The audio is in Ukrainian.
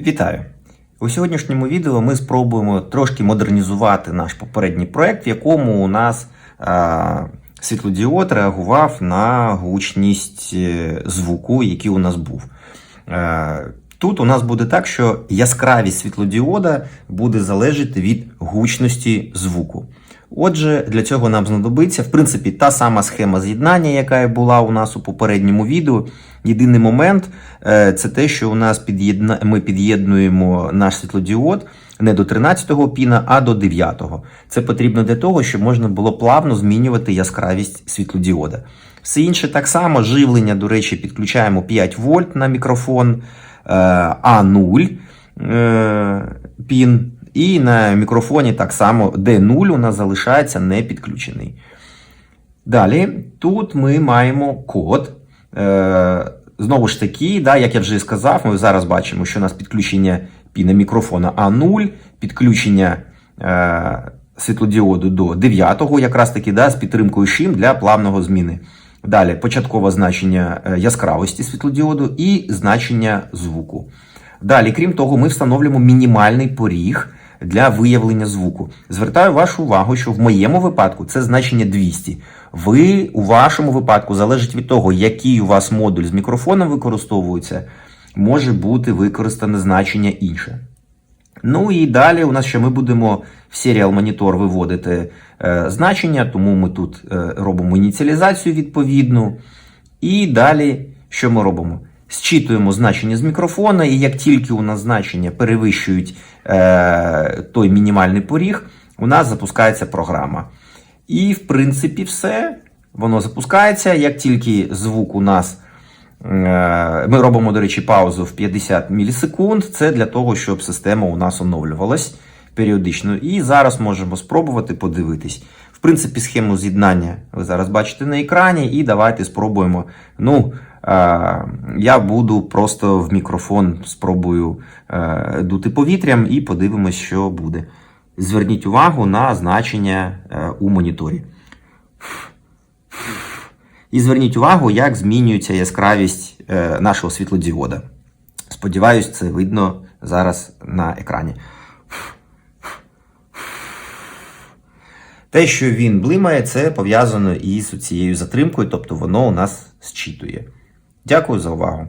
Вітаю! У сьогоднішньому відео ми спробуємо трошки модернізувати наш попередній проект, в якому у нас а, світлодіод реагував на гучність е, звуку, який у нас був. Е, Тут у нас буде так, що яскравість світлодіода буде залежати від гучності звуку. Отже, для цього нам знадобиться, в принципі, та сама схема з'єднання, яка була у нас у попередньому відео. Єдиний момент е, це те, що у нас під'єдна... ми під'єднуємо наш світлодіод не до 13-го піна, а до 9-го. Це потрібно для того, щоб можна було плавно змінювати яскравість світлодіода. Все інше так само, живлення, до речі, підключаємо 5 вольт на мікрофон е, А0 е, пін. І на мікрофоні так само D0 у нас залишається не підключений. Далі, тут ми маємо код. Е, знову ж таки, да, як я вже сказав, ми зараз бачимо, що у нас підключення піна мікрофона А0, підключення е, світлодіоду до 9-го, якраз таки да, з підтримкою шим для плавного зміни. Далі початкове значення е, яскравості світлодіоду і значення звуку. Далі, крім того, ми встановлюємо мінімальний поріг для виявлення звуку. Звертаю вашу увагу, що в моєму випадку це значення 200. Ви у вашому випадку залежить від того, який у вас модуль з мікрофоном використовується, може бути використане значення інше. Ну і далі у нас ще ми будемо в Serial Monitor виводити е, значення, тому ми тут е, робимо ініціалізацію відповідну. І далі що ми робимо? Зчитуємо значення з мікрофона, і як тільки у нас значення перевищують е, той мінімальний поріг, у нас запускається програма. І, в принципі, все. Воно запускається. Як тільки звук у нас. е, Ми робимо, до речі, паузу в 50 мілісекунд. Це для того, щоб система у нас оновлювалась періодично. І зараз можемо спробувати подивитись. В принципі, схему з'єднання ви зараз бачите на екрані, і давайте спробуємо. Ну, я буду просто в мікрофон спробую е, дути повітрям і подивимось, що буде. Зверніть увагу на значення е, у моніторі. І зверніть увагу, як змінюється яскравість е, нашого світлодіода. Сподіваюсь, це видно зараз на екрані. Те, що він блимає, це пов'язано із цією затримкою, тобто воно у нас зчитує. Дякую за увагу.